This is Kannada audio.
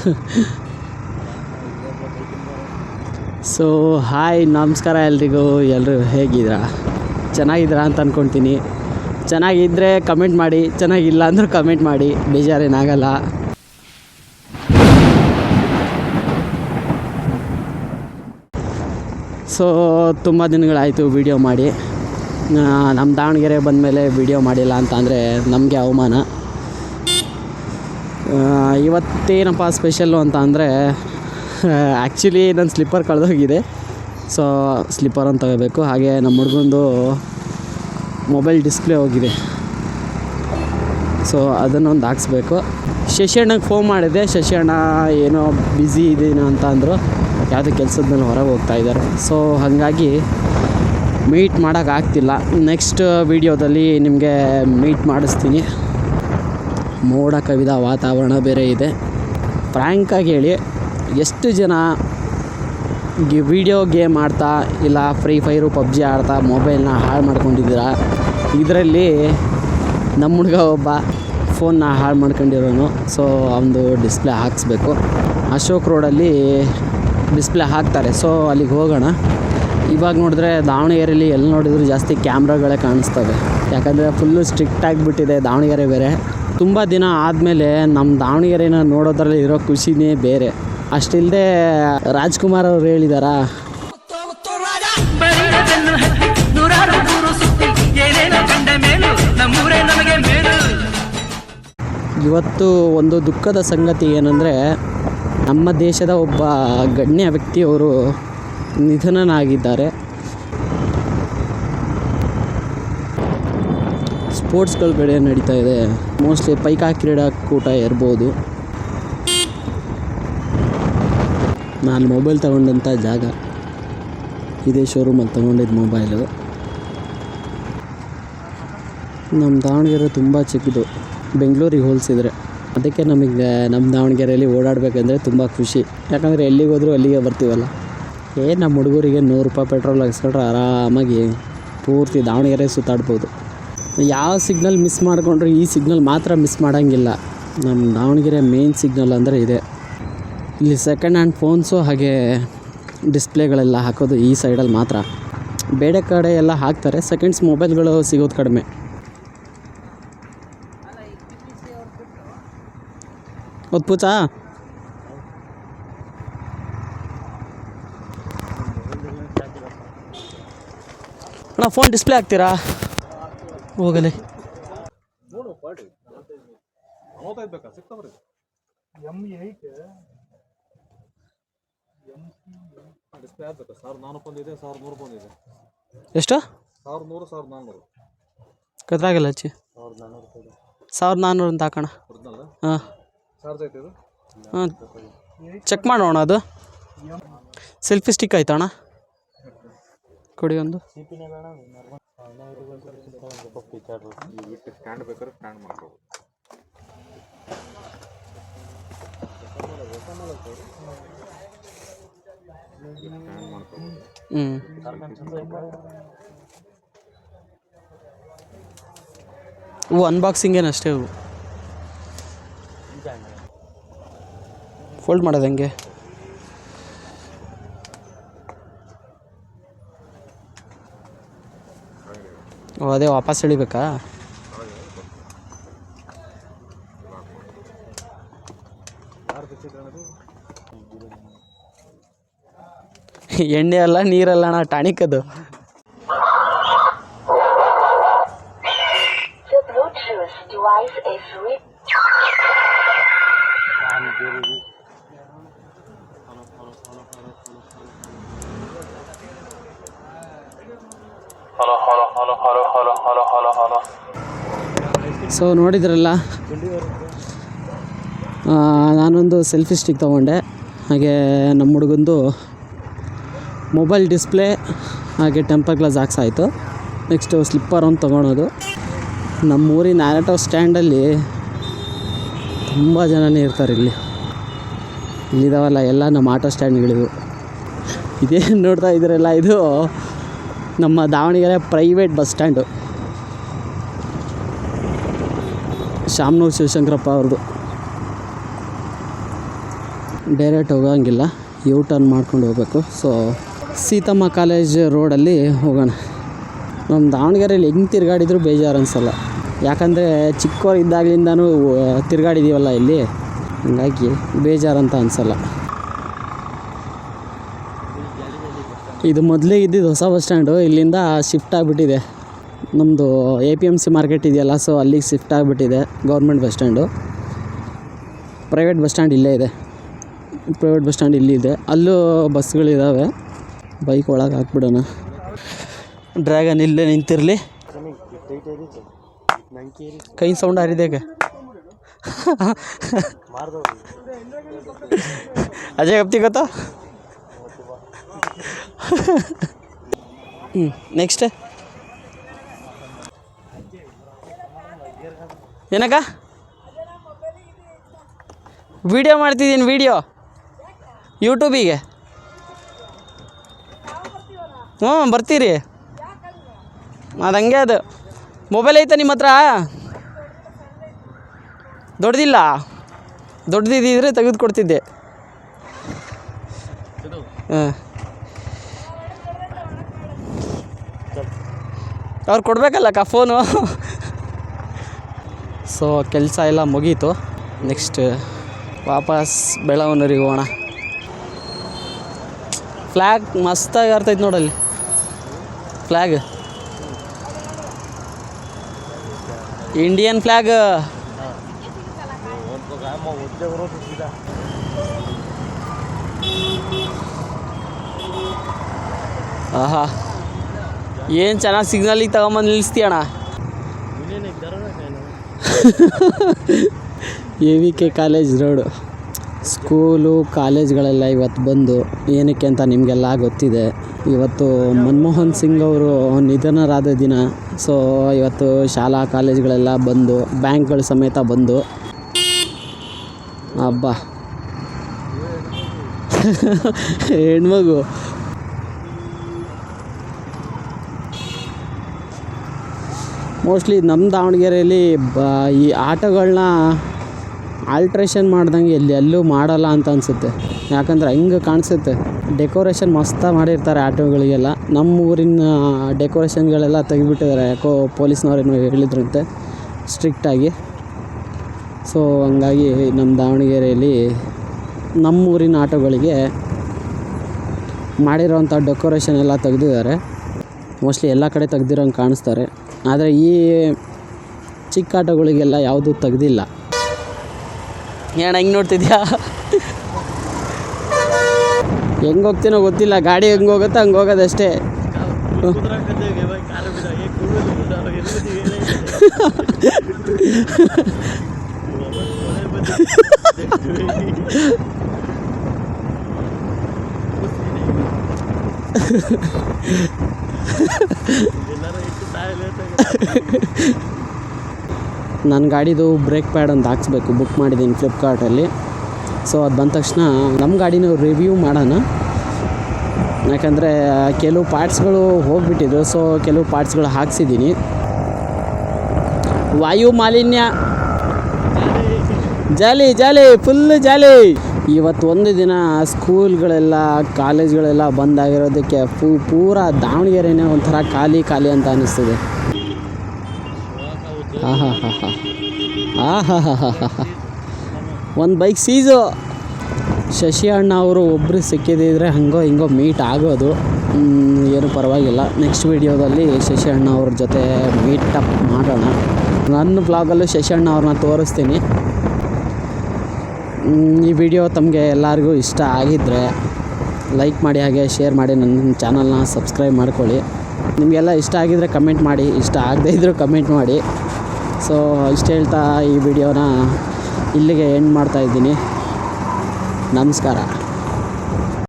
ಸೊ ಹಾಯ್ ನಮಸ್ಕಾರ ಎಲ್ರಿಗೂ. ಎಲ್ಲರೂ ಹೇಗಿದ್ದೀರಾ? ಚೆನ್ನಾಗಿದ್ದೀರಾ ಅಂತ ಅಂದ್ಕೊಳ್ತೀನಿ ಚೆನ್ನಾಗಿದ್ದರೆ ಕಮೆಂಟ್ ಮಾಡಿ, ಚೆನ್ನಾಗಿಲ್ಲ ಅಂದರೂ ಕಮೆಂಟ್ ಮಾಡಿ. ಬೇಜಾರೇನಾಗಲ್ಲ. ಸೊ ತುಂಬ ದಿನಗಳಾಯಿತು ವಿಡಿಯೋ ಮಾಡಿ. ನಮ್ಮ ದಾವಣಗೆರೆ ಬಂದಮೇಲೆ ವಿಡಿಯೋ ಮಾಡಿಲ್ಲ ಅಂತ ಅಂದರೆ ನಮಗೆ ಅವಮಾನ. ಇವತ್ತೇನಪ್ಪ ಸ್ಪೆಷಲ್ಲು ಅಂತ ಅಂದರೆ ಆ್ಯಕ್ಚುಲಿ ನನ್ನ ಸ್ಲಿಪ್ಪರ್ ಕಳೆದೋಗಿದೆ. ಸೊ ಸ್ಲಿಪ್ಪರ್ ಅಂತ ತಗೋಬೇಕು. ಹಾಗೆ ನಮ್ಮ ಹುಡುಗಂದು ಮೊಬೈಲ್ ಡಿಸ್ಪ್ಲೇ ಹೋಗಿದೆ. ಸೊ ಅದನ್ನೊಂದು ಹಾಕ್ಸ್ಬೇಕು. ಶಶಿಯಣ್ಣಗೆ ಫೋನ್ ಮಾಡಿದೆ ಶಶಿಯಣ್ಣ ಏನೋ ಬ್ಯುಸಿ ಇದೇನೋ ಅಂತ ಅಂದರು. ಯಾವುದೇ ಕೆಲಸದ ಮೇಲೆ ಹೊರಗೆ ಹೋಗ್ತಾ ಇದ್ದಾರೆ. ಸೊ ಹಾಗಾಗಿ ಮೀಟ್ ಮಾಡೋಕ್ಕಾಗ್ತಿಲ್ಲ ನೆಕ್ಸ್ಟ್ ವೀಡಿಯೋದಲ್ಲಿ ನಿಮಗೆ ಮೀಟ್ ಮಾಡಿಸ್ತೀನಿ. ಮೋಡ ಕವಿದ ವಾತಾವರಣ ಬೇರೆ ಇದೆ. ಫ್ರ್ಯಾಂಕಾಗಿ ಹೇಳಿ, ಎಷ್ಟು ಜನ ಗಿ ವಿಡಿಯೋ ಗೇಮ್ ಆಡ್ತಾ ಇಲ್ಲ ಫ್ರೀ ಫೈರು ಪಬ್ಜಿ ಆಡ್ತಾ ಮೊಬೈಲ್ನ ಹಾಳು ಮಾಡ್ಕೊಂಡಿದ್ದೀರಾ? ಇದರಲ್ಲಿ ನಮ್ಮ ಹುಡುಗ ಒಬ್ಬ ಫೋನ್ನ ಹಾಳು ಮಾಡ್ಕೊಂಡಿರೋನು. ಸೊ ಅವನದು ಡಿಸ್ಪ್ಲೇ ಹಾಕಿಸ್ಬೇಕು. ಅಶೋಕ್ ರೋಡಲ್ಲಿ ಡಿಸ್ಪ್ಲೇ ಹಾಕ್ತಾರೆ. ಸೊ ಅಲ್ಲಿಗೆ ಹೋಗೋಣ. ಇವಾಗ ನೋಡಿದ್ರೆ ದಾವಣಗೆರೆಯಲ್ಲಿ ಎಲ್ಲಿ ನೋಡಿದ್ರು ಜಾಸ್ತಿ ಕ್ಯಾಮ್ರಾಗಳೇ ಕಾಣಿಸ್ತವೆ. ಯಾಕಂದರೆ ಫುಲ್ಲು ಸ್ಟ್ರಿಕ್ಟ್ ಆಗಿಬಿಟ್ಟಿದೆ ದಾವಣಗೆರೆ ಬೇರೆ. ತುಂಬ ದಿನ ಆದಮೇಲೆ ನಮ್ಮ ದಾವಣಗೆರೆನ ನೋಡೋದ್ರಲ್ಲಿ ಇರೋ ಖುಷಿನೇ ಬೇರೆ. ಅಷ್ಟಿಲ್ಲದೆ ರಾಜ್ಕುಮಾರ್ ಅವ್ರು ಹೇಳಿದಾರಾ. ಇವತ್ತು ಒಂದು ದುಃಖದ ಸಂಗತಿ ಏನಂದರೆ, ನಮ್ಮ ದೇಶದ ಒಬ್ಬ ಗಣ್ಯ ವ್ಯಕ್ತಿಯವರು ನಿಧನನಾಗಿದ್ದಾರೆ. ಸ್ಪೋರ್ಟ್ಸ್ಗಳ ಕಡೆ ನಡೀತಾ ಇದೆ. ಮೋಸ್ಟ್ಲಿ ಪೈಕಾ ಕ್ರೀಡಾಕೂಟ ಇರ್ಬೋದು. ನಾನು ಮೊಬೈಲ್ ತಗೊಂಡಂಥ ಜಾಗ. ಇದೇ ಶೋರೂಮಲ್ಲಿ ತಗೊಂಡಿದ್ದು ಮೊಬೈಲು ನಮ್ಮ ದಾವಣಗೆರೆ ತುಂಬ ಚಿಕ್ಕದು. ಬೆಂಗಳೂರಿಗೆ ಹೋಲಿಸಿದ್ರೆ. ಅದಕ್ಕೆ ನಮಗೆ ನಮ್ಮ ದಾವಣಗೆರೆಯಲ್ಲಿ ಓಡಾಡಬೇಕಂದ್ರೆ ತುಂಬ ಖುಷಿ. ಯಾಕಂದರೆ ಎಲ್ಲಿಗೆ ಹೋದರೂ ಅಲ್ಲಿಗೆ ಬರ್ತೀವಲ್ಲ. ಏ ನಮ್ಮ ಹುಡುಗರಿಗೆ ನೂರು ರೂಪಾಯಿ ಪೆಟ್ರೋಲ್ ಹಾಕ್ಸ್ಕೊಂಡ್ರೆ ಆರಾಮಾಗಿ ಪೂರ್ತಿ ದಾವಣಗೆರೆ ಸುತ್ತಾಡ್ಬೋದು. ಯಾವ ಸಿಗ್ನಲ್ ಮಿಸ್ ಮಾಡಿಕೊಂಡ್ರೆ ಈ ಸಿಗ್ನಲ್ ಮಾತ್ರ ಮಿಸ್ ಮಾಡೋಂಗಿಲ್ಲ. ನಮ್ಮ ದಾವಣಗೆರೆ ಮೇನ್ ಸಿಗ್ನಲ್ ಅಂದರೆ ಇದೆ. ಇಲ್ಲಿ ಸೆಕೆಂಡ್ ಹ್ಯಾಂಡ್ ಫೋನ್ಸು ಹಾಗೆ ಡಿಸ್ಪ್ಲೇಗಳೆಲ್ಲ ಹಾಕೋದು ಈ ಸೈಡಲ್ಲಿ ಮಾತ್ರ. ಬೇರೆ ಕಡೆ ಎಲ್ಲ ಹಾಕ್ತಾರೆ ಸೆಕೆಂಡ್ಸ್ ಮೊಬೈಲ್ಗಳು ಸಿಗೋದು ಕಡಿಮೆ. ಒತ್ತು ಪೂಚಾ ಅಣ್ಣ ಫೋನ್ ಡಿಸ್ಪ್ಲೇ ಹಾಕ್ತೀರಾ? ಹೋಗಲಿ. ನೂರು ಬಂದಿದೆ ಎಷ್ಟು? ಸಾವಿರದ ನೂರು ಸಾವಿರದ ನಾನ್ನೂರು ಕದ್ರಾಗಿಲ್ಲ ಹಚ್ಚಿ ಸಾವಿರದ ನಾನ್ನೂರು ಅಂತ ಹಾಕೋಣ. ಹಾಂ. ಚಾರ್ಜ್ ಇದು ಹಾಂ. ಚೆಕ್ ಮಾಡೋಣ ಅದು. ಸೆಲ್ಫಿ ಸ್ಟಿಕ್ ಆಯ್ತಣ್ಣ ಕೊಡಿ ಒಂದು. ಸ್ಟ್ಯಾಂಡ್ ಬೇಕಾದ್ರೆ ಸ್ಟ್ಯಾಂಡ್ ಸ್ಟ್ಯಾಂಡ್ ಮಾಡ್ಕೋಬೋದು ಇವು. ಅನ್ಬಾಕ್ಸಿಂಗ್ ಏನು ಅಷ್ಟೇ ಫೋಲ್ಡ್ ಮಾಡೋದು ಹೆಂಗೆ? ಅದೇ ವಾಪಸ್ ಎಳಿಬೇಕಾ? ಎಣ್ಣೆ ಅಲ್ಲ ನೀರಲ್ಲ ಅಣ್ಣ ಟಾನಿಕ್ ಅದು. ಸೊ ನೋಡಿದ್ರಲ್ಲ? ನಾನೊಂದು ಸೆಲ್ಫಿ ಸ್ಟಿಕ್ ತೊಗೊಂಡೆ. ಹಾಗೆ ನಮ್ಮ ಹುಡುಗಂದು ಮೊಬೈಲ್ ಡಿಸ್ಪ್ಲೇ ಹಾಗೆ ಟೆಂಪರ್ ಗ್ಲಾಸ್ ಹಾಕ್ಸಾಯಿತು. ನೆಕ್ಸ್ಟು ಸ್ಲಿಪ್ಪರ್ ಒಂದು ತೊಗೊಳೋದು. ನಮ್ಮ ಊರಿನ ಆಟೋ ಸ್ಟ್ಯಾಂಡಲ್ಲಿ ತುಂಬ ಜನನೇ ಇರ್ತಾರೆ ಇಲ್ಲಿ. ಇಲ್ಲಿದಾವಲ್ಲ ಎಲ್ಲ ನಮ್ಮ ಆಟೋ ಸ್ಟ್ಯಾಂಡ್ಗಳಿವು ಇದೇನು ನೋಡ್ತಾ ಇದ್ದೀರಲ್ಲ ಇದು? ನಮ್ಮ Davanagere private bus stand. Shamanur Shivashankarappa ಅವ್ರದ್ದು. ಡೈರೆಕ್ಟ್ ಹೋಗೋಂಗಿಲ್ಲ ಯೂ ಟರ್ನ್ ಮಾಡ್ಕೊಂಡು ಹೋಗ್ಬೇಕು. ಸೊ ಸೀತಮ್ಮ ಕಾಲೇಜ್ ರೋಡಲ್ಲಿ ಹೋಗೋಣ. ನಮ್ಮ ದಾವಣಗೆರೆಯಲ್ಲಿ ಹೆಂಗೆ ತಿರುಗಾಡಿದ್ರು ಬೇಜಾರು ಅನಿಸಲ್ಲ. ಯಾಕಂದರೆ ಚಿಕ್ಕವರಿದ್ದಾಗಲಿಂದನೂ ತಿರುಗಾಡಿದ್ದೀವಲ್ಲ ಇಲ್ಲಿ. ಹಂಗಾಗಿ ಬೇಜಾರಂತ ಅನಿಸಲ್ಲ. ಇದು ಮೊದಲೇ ಇದ್ದಿದ್ದು ಹೊಸ ಬಸ್ ಸ್ಟ್ಯಾಂಡು. ಇಲ್ಲಿಂದ ಶಿಫ್ಟ್ ಆಗಿಬಿಟ್ಟಿದೆ. ನಮ್ಮದು A P M C market ಇದೆಯಲ್ಲ, ಸೊ ಅಲ್ಲಿಗೆ ಶಿಫ್ಟ್ ಆಗಿಬಿಟ್ಟಿದೆ government bus stand. Private bus stand ಇಲ್ಲೇ ಇದೆ. ಪ್ರೈವೇಟ್ ಬಸ್ ಸ್ಟ್ಯಾಂಡ್ ಇಲ್ಲಿದೆ ಅಲ್ಲೂ ಬಸ್ಗಳಿದ್ದಾವೆ ಬೈಕ್ ಒಳಗೆ ಹಾಕ್ಬಿಡೋಣ. ಡ್ರ್ಯಾಗನ್ ಇಲ್ಲೇ ನಿಂತಿರಲಿ. ಕೈ ಸೌಂಡ್ ಹರಿದೇಗ ಅಜಯ್ ಗಪ್ತಿ ಗೊತ್ತಾ? ಹ್ಞೂ ನೆಕ್ಸ್ಟ್ ಏನಕ್ಕ? ವಿಡಿಯೋ ಮಾಡ್ತಿದ್ದೀನಿ ವಿಡಿಯೋ ಯೂಟ್ಯೂಬಿಗೆ ಹ್ಞೂ, ಬರ್ತೀರಿ. ಅದು ಹಂಗೆ ಅದು. ಮೊಬೈಲ್ ಐತೆ ನಿಮ್ಮ ಹತ್ರ? ದೊಡ್ಡದಿಲ್ಲ. ದೊಡ್ಡದಿದ್ದರೆ ತೆಗೆದುಕೊಡ್ತಿದ್ದೆ. ಹಾಂ ಅವ್ರು ಕೊಡಬೇಕಲ್ಲಕ್ಕ ಫೋನು. ಸೊ ಕೆಲಸ ಎಲ್ಲ ಮುಗೀತು. ನೆಕ್ಸ್ಟ್ ವಾಪಸ್ ಬೆಳವನೂರಿಗೆ ಹೋಗೋಣ. ಫ್ಲ್ಯಾಗ್ ಮಸ್ತಾಗಿ ಇರ್ತೈತೆ ನೋಡಲ್ಲಿ. ಫ್ಲ್ಯಾಗ್ ಇಂಡಿಯನ್ ಫ್ಲ್ಯಾಗ್ ಆಹಾ. ಏನು ಚೆನ್ನಾಗಿ ಸಿಗ್ನಲಿಗೆ ತಗೊಂಬಂದು ನಿಲ್ಲಿಸ್ತೀಯಣ್ಣ A V K college road. School, ಕಾಲೇಜ್ಗಳೆಲ್ಲ ಇವತ್ತು ಬಂದು ಏನಕ್ಕೆ ಅಂತ ನಿಮಗೆಲ್ಲ ಗೊತ್ತಿದೆ. ಇವತ್ತು ಮನಮೋಹನ್ ಸಿಂಗ್ ಅವರು ನಿಧನರಾದ ದಿನ. ಸೊ ಇವತ್ತು ಶಾಲಾ ಕಾಲೇಜ್ಗಳೆಲ್ಲ ಬಂದು, ಬ್ಯಾಂಕ್ಗಳು ಸಮೇತ ಬಂದು. ಹಬ್ಬ ಹೆಣ್ಮಗು. ಮೋಸ್ಟ್ಲಿ ನಮ್ಮ ದಾವಣಗೆರೆಯಲ್ಲಿ ಬ, ಈ ಆಟೋಗಳನ್ನ ಆಲ್ಟ್ರೇಷನ್ ಮಾಡ್ದಂಗೆ ಎಲ್ಲಿ ಎಲ್ಲೂ ಮಾಡಲ್ಲ ಅಂತ ಅನಿಸುತ್ತೆ. ಯಾಕಂದ್ರೆ ಹಿಂಗೆ ಕಾಣಿಸುತ್ತೆ. ಡೆಕೋರೇಷನ್ ಮಸ್ತಾಗಿ ಮಾಡಿರ್ತಾರೆ ಆಟೋಗಳಿಗೆಲ್ಲ. ನಮ್ಮ ಊರಿನ ಡೆಕೋರೇಷನ್ಗಳೆಲ್ಲ ತೆಗೆದ್ಬಿಟ್ಟಿದ್ದಾರೆ ಯಾಕೋ ಪೊಲೀಸ್ನವ್ರೇನು ಹೇಳಿದ್ರಂತೆ. ಸ್ಟ್ರಿಕ್ಟಾಗಿ ಸೊ ಹಂಗಾಗಿ ನಮ್ಮ ದಾವಣಗೆರೆಯಲ್ಲಿ ನಮ್ಮ ಊರಿನ ಆಟೋಗಳಿಗೆ ಮಾಡಿರೋವಂಥ ಡೆಕೋರೇಷನ್ ಎಲ್ಲ ತೆಗೆದಿದ್ದಾರೆ. ಮೋಸ್ಟ್ಲಿ ಎಲ್ಲ ಕಡೆ ತೆಗ್ದಿರೋಂಗೆ ಕಾಣಿಸ್ತಾರೆ. ಆದರೆ ಈ ಚಿಕ್ಕ ಆಟೋಗಳಿಗೆಲ್ಲ ಯಾವುದೂ ತೆಗ್ದಿಲ್ಲ. ಏನ ಹೆಂಗೆ ನೋಡ್ತಿದ್ಯಾ? ಹೆಂಗೆ ಹೋಗ್ತೀನೋ ಗೊತ್ತಿಲ್ಲ. ಗಾಡಿ ಹೆಂಗೆ ಹೋಗುತ್ತೋ ಹಂಗೆ ಹೋಗೋದಷ್ಟೇ. ನನ್ನ ಗಾಡಿದು ಬ್ರೇಕ್ ಪ್ಯಾಡ್ ಅಂತ ಹಾಕ್ಸ್ಬೇಕು. ಬುಕ್ ಮಾಡಿದ್ದೀನಿ ಫ್ಲಿಪ್ಕಾರ್ಟಲ್ಲಿ ಸೊ ಅದು ಬಂದ ತಕ್ಷಣ ನಮ್ಮ ಗಾಡಿನ ರಿವ್ಯೂ ಮಾಡೋಣ. ಯಾಕಂದರೆ, ಕೆಲವು ಪಾರ್ಟ್ಸ್ಗಳು ಹೋಗ್ಬಿಟ್ಟಿದ್ರು. ಸೊ ಕೆಲವು ಪಾರ್ಟ್ಸ್ಗಳು ಹಾಕ್ಸಿದ್ದೀನಿ. ವಾಯು ಮಾಲಿನ್ಯ. Jolly jolly full jolly. ಇವತ್ತು ಒಂದು ದಿನ ಸ್ಕೂಲ್ಗಳೆಲ್ಲ, ಕಾಲೇಜ್ಗಳೆಲ್ಲ ಬಂದಾಗಿರೋದಕ್ಕೆ ಪೂರ ದಾವಣಗೆರೆನೇ ಒಂಥರ ಖಾಲಿ ಖಾಲಿ ಅಂತ ಅನ್ನಿಸ್ತದೆ ಒಂದು ಬೈಕ್ ಸೀಸು. ಶಶಿ ಅಣ್ಣ ಅವರು ಒಬ್ಬರು ಸಿಕ್ಕಿದ್ರೆ ಹಂಗೋ ಹಿಂಗೋ ಮೀಟ್ ಆಗೋದು. ಏನು ಪರವಾಗಿಲ್ಲ. ನೆಕ್ಸ್ಟ್ ವೀಡಿಯೋದಲ್ಲಿ ಶಶಿ ಅಣ್ಣ ಅವ್ರ ಜೊತೆ ಮೀಟಪ್ ಮಾಡೋಣ. ನನ್ನ ಬ್ಲಾಗಲ್ಲೂ ಶಶಿ ಅಣ್ಣ ಅವ್ರನ್ನ ತೋರಿಸ್ತೀನಿ. ಈ ವಿಡಿಯೋ ತಮಗೆ ಎಲ್ಲರಿಗೂ ಇಷ್ಟ ಆಗಿದ್ದರೆ ಲೈಕ್ ಮಾಡಿ ಹಾಗೆ ಶೇರ್ ಮಾಡಿ ನನ್ನ ಚಾನಲ್ನ ಸಬ್ಸ್ಕ್ರೈಬ್ ಮಾಡ್ಕೊಳ್ಳಿ. ನಿಮಗೆಲ್ಲ ಇಷ್ಟ ಆಗಿದ್ದರೆ ಕಮೆಂಟ್ ಮಾಡಿ, ಇಷ್ಟ ಆಗದೇ ಇದ್ದರೂ ಕಮೆಂಟ್ ಮಾಡಿ. ಸೊ ಇಷ್ಟು ಹೇಳ್ತಾ ಈ ವಿಡಿಯೋನ ಇಲ್ಲಿಗೆ ಎಂಡ್ ಮಾಡ್ತಾಯಿದ್ದೀನಿ ನಮಸ್ಕಾರ.